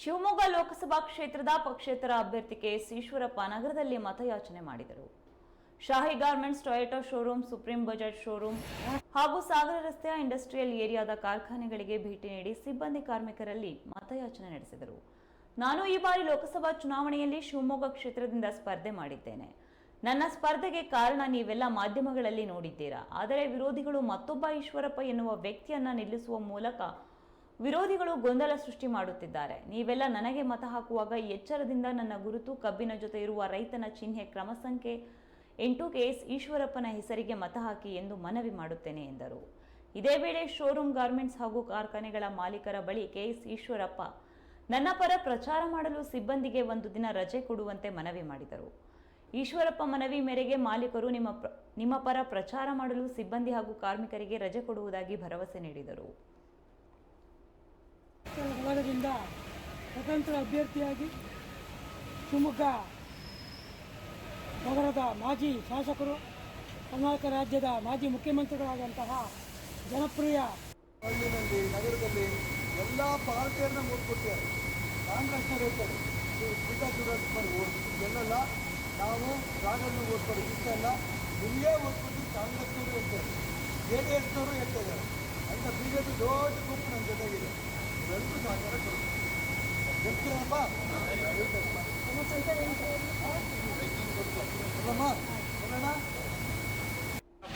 ಶಿವಮೊಗ್ಗ ಲೋಕಸಭಾ ಕ್ಷೇತ್ರದ ಪಕ್ಷೇತರ ಅಭ್ಯರ್ಥಿ ಕೆಎಸ್ ಈಶ್ವರಪ್ಪ ನಗರದಲ್ಲಿ ಮತಯಾಚನೆ ಮಾಡಿದರು. Shahi garments Toyota showroom, supreme budget showroom ಹಾಗೂ ಸಾಗರ ರಸ್ತೆಯ ಇಂಡಸ್ಟ್ರಿಯಲ್ ಏರಿಯಾದ ಕಾರ್ಖಾನೆಗಳಿಗೆ ಭೇಟಿ ನೀಡಿ ಸಿಬ್ಬಂದಿ ಕಾರ್ಮಿಕರಲ್ಲಿ ಮತಯಾಚನೆ ನಡೆಸಿದರು. ನಾನು ಈ ಬಾರಿ ಲೋಕಸಭಾ ಚುನಾವಣೆಯಲ್ಲಿ ಶಿವಮೊಗ್ಗ ಕ್ಷೇತ್ರದಿಂದ ಸ್ಪರ್ಧೆ ಮಾಡಿದ್ದೇನೆ. ನನ್ನ ಸ್ಪರ್ಧೆಗೆ ಕಾರಣ ನೀವೆಲ್ಲ ಮಾಧ್ಯಮಗಳಲ್ಲಿ ನೋಡಿದ್ದೀರಾ. ಆದರೆ ವಿರೋಧಿಗಳು ಮತ್ತೊಬ್ಬ ಈಶ್ವರಪ್ಪ ಎನ್ನುವ ವ್ಯಕ್ತಿಯನ್ನ ನಿಲ್ಲಿಸುವ ಮೂಲಕ ವಿರೋಧಿಗಳು ಗೊಂದಲ ಸೃಷ್ಟಿ ಮಾಡುತ್ತಿದ್ದಾರೆ. ನೀವೆಲ್ಲ ನನಗೆ ಮತ ಹಾಕುವಾಗ ಎಚ್ಚರದಿಂದ ನನ್ನ ಗುರುತು, ಕಬ್ಬಿನ ಜೊತೆ ಇರುವ ರೈತನ ಚಿಹ್ನೆ ಕ್ರಮ ಸಂಖ್ಯೆ ಎಂಟು ಕೆಎಸ್ ಈಶ್ವರಪ್ಪನ ಹೆಸರಿಗೆ ಮತ ಹಾಕಿ ಎಂದು ಮನವಿ ಮಾಡುತ್ತೇನೆ ಎಂದರು. ಇದೇ ವೇಳೆ ಶೋರೂಮ್ ಗಾರ್ಮೆಂಟ್ಸ್ ಹಾಗೂ ಕಾರ್ಖಾನೆಗಳ ಮಾಲೀಕರ ಬಳಿ ಕೆಎಸ್ ಈಶ್ವರಪ್ಪ. ನನ್ನ ಪರ ಪ್ರಚಾರ ಮಾಡಲು ಸಿಬ್ಬಂದಿಗೆ ಒಂದು ದಿನ ರಜೆ ಕೊಡುವಂತೆ ಮನವಿ ಮಾಡಿದರು. ಈಶ್ವರಪ್ಪ ಮನವಿ ಮೇರೆಗೆ ಮಾಲೀಕರು ನಿಮ್ಮ ನಿಮ್ಮ ಪರ ಪ್ರಚಾರ ಮಾಡಲು ಸಿಬ್ಬಂದಿ ಹಾಗೂ ಕಾರ್ಮಿಕರಿಗೆ ರಜೆ ಕೊಡುವುದಾಗಿ ಭರವಸೆ ನೀಡಿದರು. ಬಳಗದಿಂದ ಸ್ವತಂತ್ರ ಅಭ್ಯರ್ಥಿಯಾಗಿ ಶಿವಮೊಗ್ಗ ನಗರದ ಮಾಜಿ ಶಾಸಕರು ಕರ್ನಾಟಕ ರಾಜ್ಯದ ಮಾಜಿ ಮುಖ್ಯಮಂತ್ರಿಗಳಾದಂತಹ ಜನಪ್ರಿಯ ಹಳ್ಳಿನಲ್ಲಿ, ನಗರದಲ್ಲಿ ಎಲ್ಲ ಪಾರ್ಟಿಯನ್ನ ಮುಟ್ಕೊಟ್ಟಿದ್ದಾರೆ ಹೇಳ್ತಾರೆ ಪೀಠ ಚುಡಾಯಿಸ್ಕೊಂಡು ಓದ್ ಎಲ್ಲ ನಾವು ರಾಜನ್ನು ಇಷ್ಟ ಇಲ್ಲ. ನಿಮಗೆ ಓದ್ಕೊಂಡು ಕಾಂಗ್ರೆಸ್ನವರು ಹೇಳ್ತಾರೆ ಜೆ ಡಿ ಎಸ್ನವರು ಹೇಳ್ತಾ ಇದ್ದಾರೆ. ಅಂತ ಬಿ ಜೆ ಪಿ ದೊಡ್ಡ ಗುಂಪು ನನ್ನ ಜೊತೆಗಿದೆ.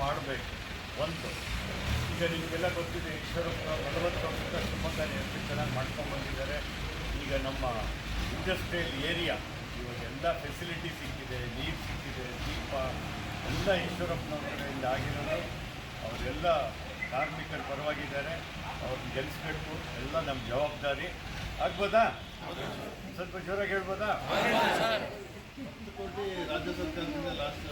ಮಾಡಬೇಕು. ಒಂದು. ಈಗ ನಿಮಗೆಲ್ಲ ಗೊತ್ತಿದೆ, ಈಶ್ವರಪ್ಪ ನಲವತ್ತು ವರ್ಷದ ಶಿವಮೊಗ್ಗ ಎಷ್ಟು ಚೆನ್ನಾಗಿ ಮಾಡ್ಕೊಂಡು ಬಂದಿದ್ದಾರೆ. ಈಗ ನಮ್ಮ ಇಂಡಸ್ಟ್ರಿಯಲ್ ಏರಿಯಾ ಇವಾಗ ಎಲ್ಲ ಫೆಸಿಲಿಟಿ ಸಿಕ್ಕಿದೆ, ನೀರು ಸಿಕ್ಕಿದೆ, ದೀಪ, ಎಲ್ಲ ಈಶ್ವರಪ್ಪನವರಿಂದ ಆಗಿರೋದು. ಅವರೆಲ್ಲ ಕಾರ್ಮಿಕರ ಪರವಾಗಿದ್ದಾರೆ ಅವ್ರನ್ನ ಗೆಲ್ಲಿಸ್ಬೇಕು ಎಲ್ಲ ನಮ್ಮ ಜವಾಬ್ದಾರಿ. ಆಗ್ಬೋದಾ? ಸ್ವಲ್ಪ ಜೋರಾಗಿ ಹೇಳ್ಬೋದಾ? ಕೋಟಿ ರಾಜ್ಯ ಸರ್ಕಾರದಿಂದ ಲಾಸ್ಟ್